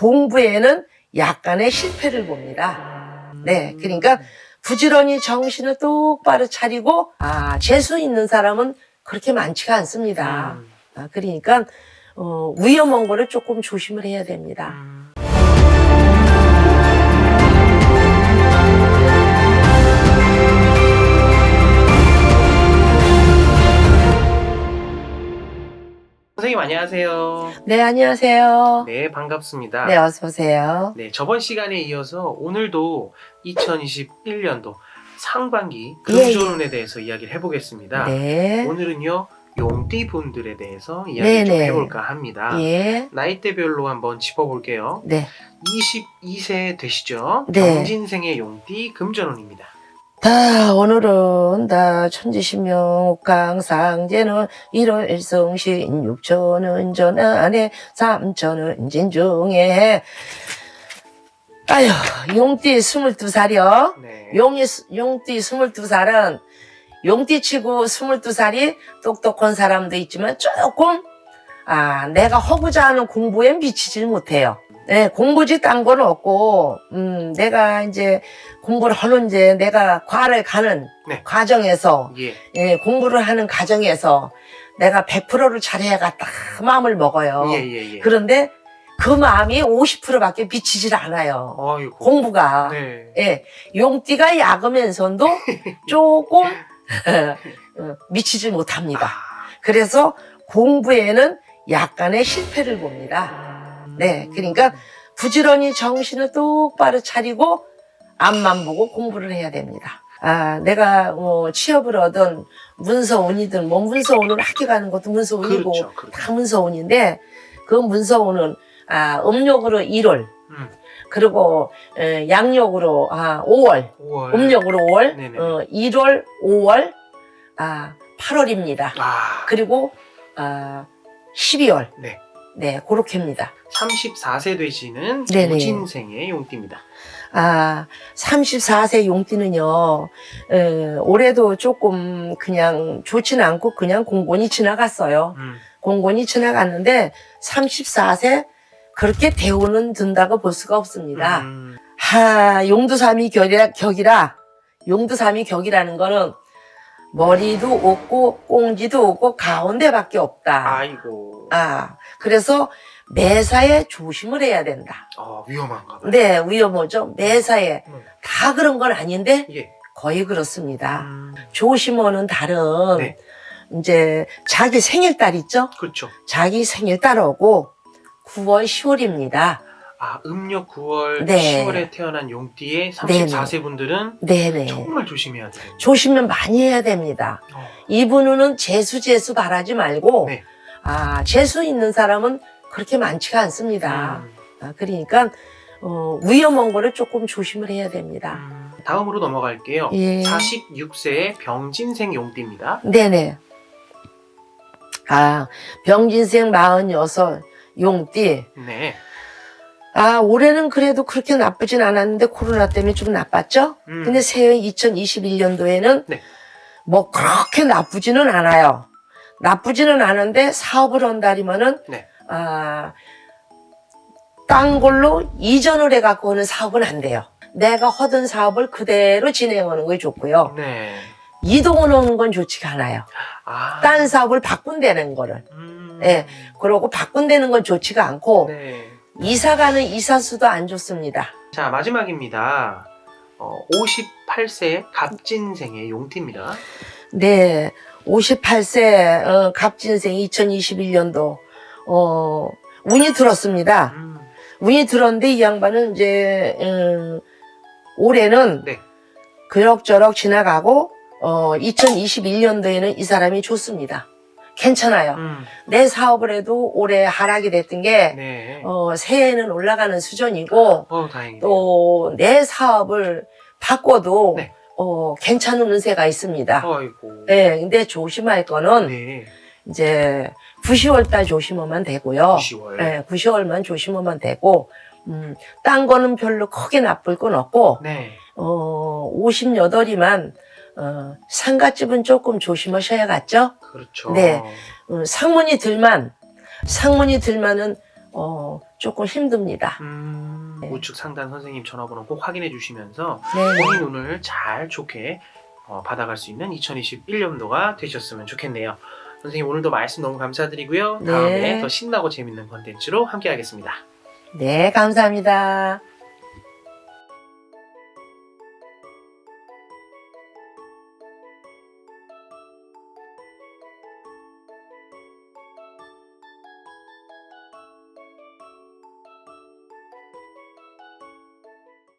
공부에는 약간의 실패를 봅니다. 네, 그러니까 부지런히 정신을 똑바로 차리고 아 재수 있는 사람은 그렇게 많지가 않습니다. 음. 아, 그러니까 어, 위험한 거를 조금 조심을 해야 됩니다. 안녕하세요. 네, 안녕하세요. 네, 반갑습니다. 네, 어서 오세요. 네, 저번 시간에 이어서 오늘도 2021년도 상반기 예, 금조론에 대해서 이야기를 해보겠습니다. 네. 오늘은요 용띠 분들에 대해서 이야기 네, 좀 네. 해볼까 합니다. 예. 나이대별로 한번 짚어볼게요. 네. 22세 되시죠? 네. 경진생의 용띠 금전운입니다. 다 오늘은 다 천지신명 옥강상제는 일월일성신 육천은 전안에 삼천은 진중에 아휴 용띠 스물두 살이요 네. 용이 스- 용띠 스물두 살은 용띠 치고 스물두 살이 똑똑한 사람도 있지만 조금 아 내가 허구자 하는 공부에 미치질 못해요. 네, 공부지 딴건 없고, 음, 내가 이제 공부를 하는 이제 내가 과를 가는 네. 과정에서, 예. 예, 공부를 하는 과정에서 내가 100%를 잘해야겠다 마음을 먹어요. 예, 예, 예. 그런데 그 마음이 50%밖에 비치질 않아요. 어이구. 공부가. 네. 예, 용띠가 약으면서도 조금 어, 미치질 못합니다. 아. 그래서 공부에는 약간의 실패를 봅니다. 네, 그러니까 부지런히 정신을 똑바로 차리고 앞만 보고 공부를 해야 됩니다. 아, 내가 뭐 취업을 하든 문서운이든 뭐 문서운은 학교 가는 것도 문서운이고 그렇죠. 그렇죠. 다 문서운인데 그 문서운은 아, 음력으로 1월 음. 그리고 에, 양력으로 아, 5월 5월. 음력으로 5월 네네. 어, 1월 5월 아, 8월입니다. 아. 그리고 아, 12월 네. 네 그렇게입니다. 34세 되시는 네네. 우진생의 용띠입니다. 아, 34세 용띠는요, 에, 올해도 조금 그냥 좋지는 않고 그냥 공곤이 지나갔어요. 음. 공곤이 지나갔는데 34세 그렇게 대우는 든다고 볼 수가 없습니다. 음. 하, 용두삼이 격이라, 격이라, 용두삼이 격이라는 거는 머리도 없고 꽁지도 없고 가운데밖에 없다. 아이고. 아, 그래서 매사에 조심을 해야 된다. 어, 위험한가 봐요. 네, 위험하죠. 매사에. 음. 다 그런 건 아닌데 예. 거의 그렇습니다. 음. 조심하는 달은 네. 이제 자기 생일달 있죠? 그렇죠. 자기 생일달하고 9월 10월입니다. 아, 음력 9월, 네. 10월에 태어난 용띠의 네네. 34세 분들은 네네. 정말 조심해야 돼요. 조심을 많이 해야 됩니다. 어. 이분은 재수 재수 바라지 말고 네. 아 재수 있는 사람은 그렇게 많지가 않습니다. 음. 아, 그러니까 어, 위험한 거를 조금 조심을 해야 됩니다. 음. 다음으로 넘어갈게요. 예. 46세의 병진생 용띠입니다. 네네. 아 병진생 46 용띠. 네. 아 올해는 그래도 그렇게 나쁘진 않았는데 코로나 때문에 좀 나빴죠. 음. 근데 새해 2021년도에는 네. 뭐 그렇게 나쁘지는 않아요. 나쁘지는 않은데 사업을 한다리면은 네. 아, 딴 걸로 이전을 해갖고 하는 사업은 안 돼요. 내가 하던 사업을 그대로 진행하는 게 좋고요. 네. 이동을 하는 건 좋지가 않아요. 아. 딴 사업을 바꾼다는 거를. 음. 예. 그러고 바꾼다는 건 좋지가 않고 네. 이사 가는 이사수도 안 좋습니다. 자, 마지막입니다. 어, 58세 갑진생의 용띠입니다. 네. 58세 어, 갑진생 2021년도 어, 운이 들었습니다. 음. 운이 들었는데 이 양반은 이제 음, 올해는 네. 그럭저럭 지나가고 어, 2021년도에는 이 사람이 좋습니다. 괜찮아요. 음. 내 사업을 해도 올해 하락이 됐던 게 네. 어, 새해에는 올라가는 수준이고 어. 또 내 사업을 바꿔도 네. 어, 괜찮은 운세가 있습니다. 아이고. 네, 근데 조심할 거는 네. 이제 9, 10월 달 조심하면 되고요. 10월. 네, 9, 10월만 조심하면 되고, 음, 딴 거는 별로 크게 나쁠 건 없고, 네. 어, 58이만, 어, 상가집은 조금 조심하셔야겠죠? 그렇죠. 네. 어, 상문이 들만, 상문이 들만은 어, 조금 힘듭니다. 음, 네. 우측 상단 선생님 전화번호 꼭 확인해 주시면서 네. 본인 운을 잘 좋게 어, 받아갈 수 있는 2021년도가 되셨으면 좋겠네요. 선생님 오늘도 말씀 너무 감사드리고요. 네. 다음에 더 신나고 재밌는 컨텐츠로 함께 하겠습니다. 네, 감사합니다.